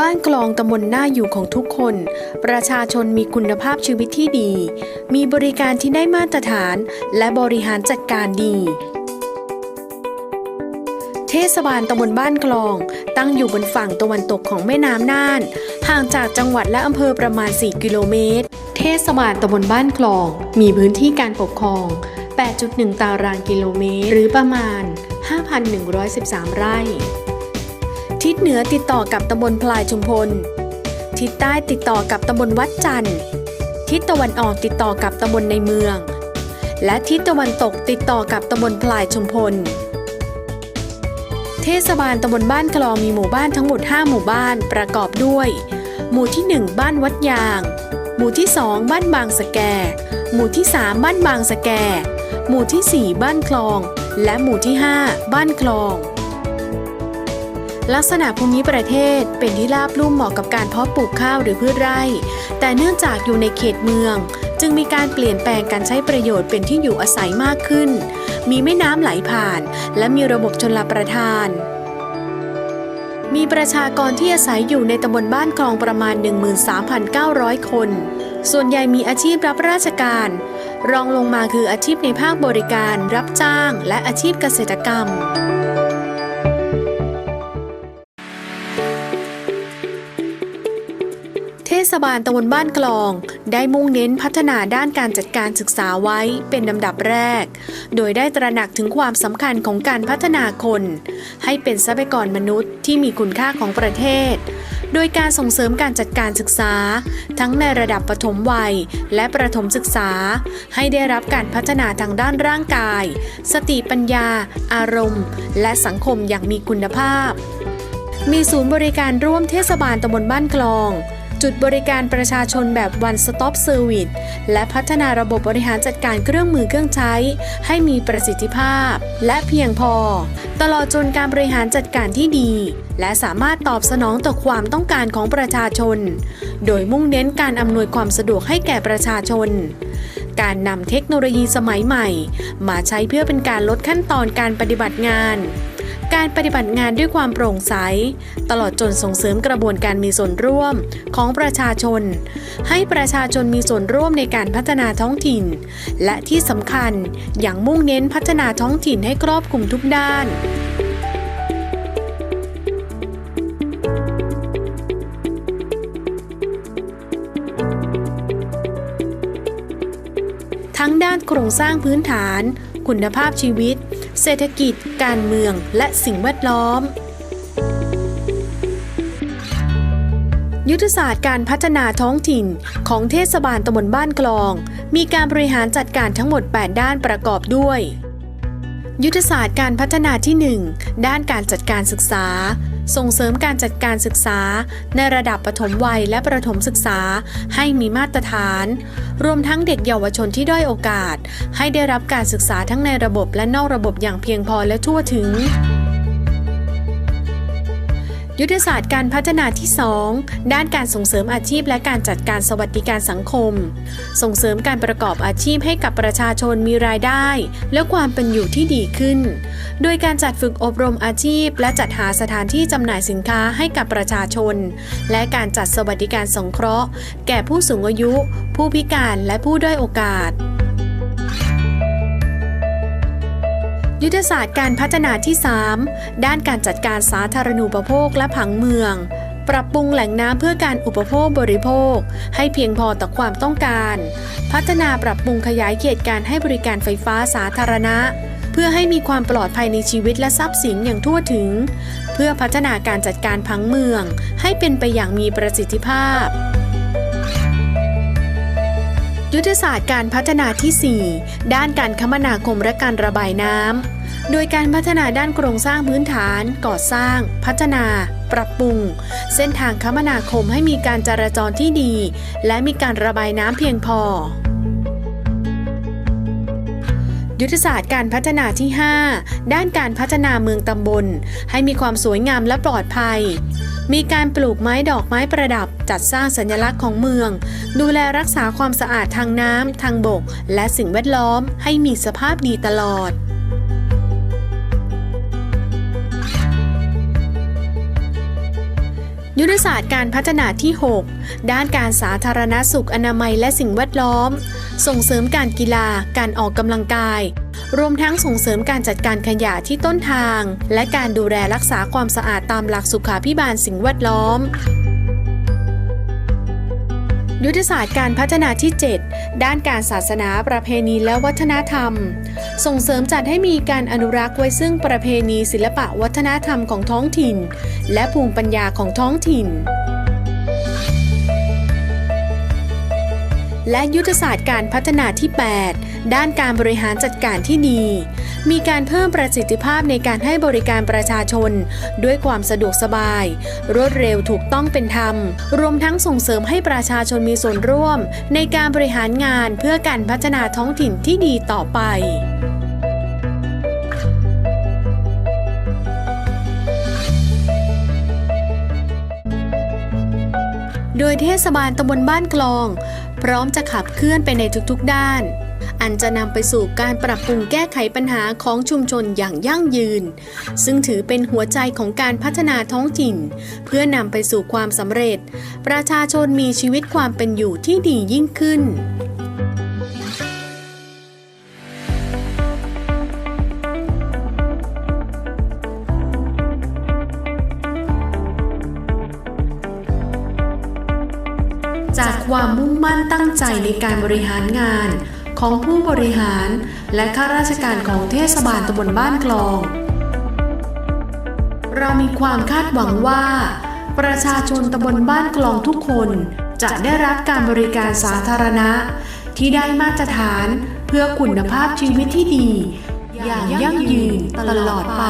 บ้านกลองตำบลหน้าอยู่ของทุกคน ประชาชนมีคุณภาพชีวิตที่ดี มีบริการที่ได้มาตรฐาน และบริหารจัดการดี เทศบาลตำบลบ้านกลอง ตั้งอยู่บนฝั่งตะวันตกของแม่น้ำน่าน ห่างจากจังหวัดและอำเภอประมาณ 4 กิโลเมตร เทศบาลตำบลบ้านกลอง มีพื้นที่การปกครอง 8.1 ตารางกิโลเมตร หรือประมาณ 5,113 ไร่ ทิศเหนือติดต่อกับตำบลพลายชุมพล ทิศใต้ติดต่อกับตำบลวัดจันทร์ ทิศตะวันออกติดต่อกับตำบลในเมือง และทิศตะวันตกติดต่อกับตำบลพลายชุมพล เทศบาลตำบลบ้านกลองมีหมู่บ้านทั้งหมด 5 หมู่บ้านประกอบด้วย หมู่ที่ 1 บ้านวัดยาง หมู่ที่ 2 บ้านบางสะแก หมู่ที่ 3 บ้านบางสะแก หมู่ที่ 4 บ้านคลอง และหมู่ที่ 5 บ้านคลอง ลักษณะภูมิประเทศเป็นที่ราบลุ่มเหมาะกับการเพาะปลูกข้าวหรือพืชไร่ แต่เนื่องจากอยู่ในเขตเมือง จึงมีการเปลี่ยนแปลงการใช้ประโยชน์เป็นที่อยู่อาศัยมากขึ้น มีแม่น้ำไหลผ่าน และมีระบบชนลประทาน มีประชากรที่อาศัยอยู่ในตำบลบ้านคลองประมาณ 13,900 คน ส่วนใหญ่มีอาชีพรับราชการ รองลงมาคืออาชีพในภาคบริการ รับจ้าง และอาชีพเกษตรกรรม ศบาลตำบลบ้านกลอง ได้มุ่งเน้นพัฒนาด้านการจัดการศึกษาไว้เป็นลำดับแรก โดยได้ตระหนักถึงความสำคัญของการพัฒนาคน ให้เป็นทรัพยากรมนุษย์ที่มีคุณค่าของประเทศ โดยการส่งเสริมการจัดการศึกษา ทั้งในระดับปฐมวัย และประถมศึกษา ให้ได้รับการพัฒนาทางด้านร่างกาย สติปัญญา อารมณ์ และสังคมอย่างมีคุณภาพ มีศูนย์บริการร่วมเทศบาลตำบลบ้านคลอง จุดบริการประชาชนแบบ one stop service และพัฒนาระบบบริหารจัดการเครื่องมือเครื่องใช้ ให้มีประสิทธิภาพ และเพียงพอ ตลอดจนการบริหารจัดการที่ดี และสามารถตอบสนองต่อความต้องการของประชาชน โดยมุ่งเน้นการอำนวยความสะดวกให้แก่ประชาชนการนำเทคโนโลยีสมัยใหม่ มาใช้เพื่อเป็นการลดขั้นตอนการปฏิบัติงาน การปฏิบัติงานด้วยความโปร่งใส ตลอดจนส่งเสริมกระบวนการมีส่วนร่วมของประชาชน ให้ประชาชนมีส่วนร่วมในการพัฒนาท้องถิ่น และที่สำคัญอย่างมุ่งเน้นพัฒนาท้องถิ่นให้ครอบคลุมทุกด้านทั้งด้านโครงสร้างพื้นฐาน คุณภาพชีวิต เศรษฐกิจ การเมือง และสิ่งแวดล้อม ยุทธศาสตร์การพัฒนาท้องถิ่นของเทศบาลตำบลบ้านกลอง มีการบริหารจัดการทั้งหมด 8 ด้านประกอบด้วย ยุทธศาสตร์การพัฒนาที่ 1 ด้านการจัดการศึกษา ส่งเสริมการจัดการศึกษา ในระดับปฐมวัยและประถมศึกษาให้มีมาตรฐาน รวมทั้งเด็กเยาวชนที่ด้อยโอกาส ให้ได้รับการศึกษาทั้งในระบบและนอกระบบอย่างเพียงพอและทั่วถึง ยุทธศาสตร์การพัฒนาที่ 2 ด้านการส่งเสริมอาชีพและการจัดการสวัสดิการสังคม ส่งเสริมการประกอบอาชีพให้กับประชาชนมีรายได้ และความเป็นอยู่ที่ดีขึ้น โดยการจัดฝึกอบรมอาชีพ และจัดหาสถานที่จำหน่ายสินค้าให้กับประชาชน และการจัดสวัสดิการสงเคราะห์ แก่ผู้สูงอายุ ผู้พิการและผู้ด้อยโอกาส ยุทธศาสตร์การพัฒนาที่ 3 ด้านการจัดการสาธารณูปโภคและผังเมือง ปรับปรุงแหล่งน้ำเพื่อการอุปโภคบริโภค ให้เพียงพอต่อความต้องการ พัฒนาปรับปรุงขยายเขตการให้บริการไฟฟ้าสาธารณะ เพื่อให้มีความปลอดภัยในชีวิตและทรัพย์สินอย่างทั่วถึง เพื่อพัฒนาการจัดการผังเมือง ให้เป็นไปอย่างมีประสิทธิภาพ ยุทธศาสตร์การพัฒนาที่ 4 ด้านการคมนาคมและการระบายน้ำ โดยการพัฒนาด้านโครงสร้างพื้นฐาน ก่อสร้าง พัฒนา ปรับปรุง เส้นทางคมนาคมให้มีการจราจรที่ดี และมีการระบายน้ำเพียงพอ ยุทธศาสตร์การพัฒนาที่ 5 ด้านการพัฒนาเมืองตำบล ให้มีความสวยงามและปลอดภัย มีการปลูกไม้ดอกไม้ประดับ จัดสร้างสัญลักษณ์ของเมือง ดูแลรักษาความสะอาดทางน้ำทางบก และสิ่งแวดล้อมให้มีสภาพดีตลอดยุทธศาสตร์การพัฒนาที่ 6 ด้านการสาธารณสุขอนามัยและสิ่งแวดล้อม ส่งเสริมการกีฬา การออกกำลังกาย รวมทั้งส่งเสริมการจัดการขยะที่ต้นทาง และการดูแลรักษาความสะอาดตามหลักสุขาพิบาลสิ่งแวดล้อมยุทธศาสตร์การพัฒนาที่ 7 ด้านการศาสนาประเพณีและวัฒนธรรม ส่งเสริมจัดให้มีการอนุรักษ์ไว้ซึ่งประเพณีศิลปะวัฒนธรรมของท้องถิ่น และภูมิปัญญาของท้องถิ่น และยุทธศาสตร์การพัฒนาที่ 8 ด้านการบริหารจัดการที่ดี มีการเพิ่มประสิทธิภาพในการให้บริการประชาชน ด้วยความสะดวกสบาย รวดเร็วถูกต้องเป็นธรรม รวมทั้งส่งเสริมให้ประชาชนมีส่วนร่วม ในการบริหารงานเพื่อการพัฒนาท้องถิ่นที่ดีต่อไปโดยเทศบาลตำบลบ้านกลอง พร้อมจะขับเคลื่อนไปในทุกๆด้าน อันจะนำไปสู่การปรับปรุงแก้ไขปัญหาของชุมชนอย่างยั่งยืน ซึ่งถือเป็นหัวใจของการพัฒนาท้องถิ่น เพื่อนำไปสู่ความสำเร็จ ประชาชนมีชีวิตความเป็นอยู่ที่ดียิ่งขึ้น ความมุ่งมั่นตั้งใจในการบริหารงาน ของผู้บริหาร และข้าราชการของเทศบาลตำบลบ้านกลอง เรามีความคาดหวังว่า ประชาชนตำบลบ้านกลองทุกคนจะได้รับการบริการสาธารณะ ที่ได้มาตรฐานเพื่อคุณภาพชีวิตที่ดี อย่างยั่งยืนตลอดไป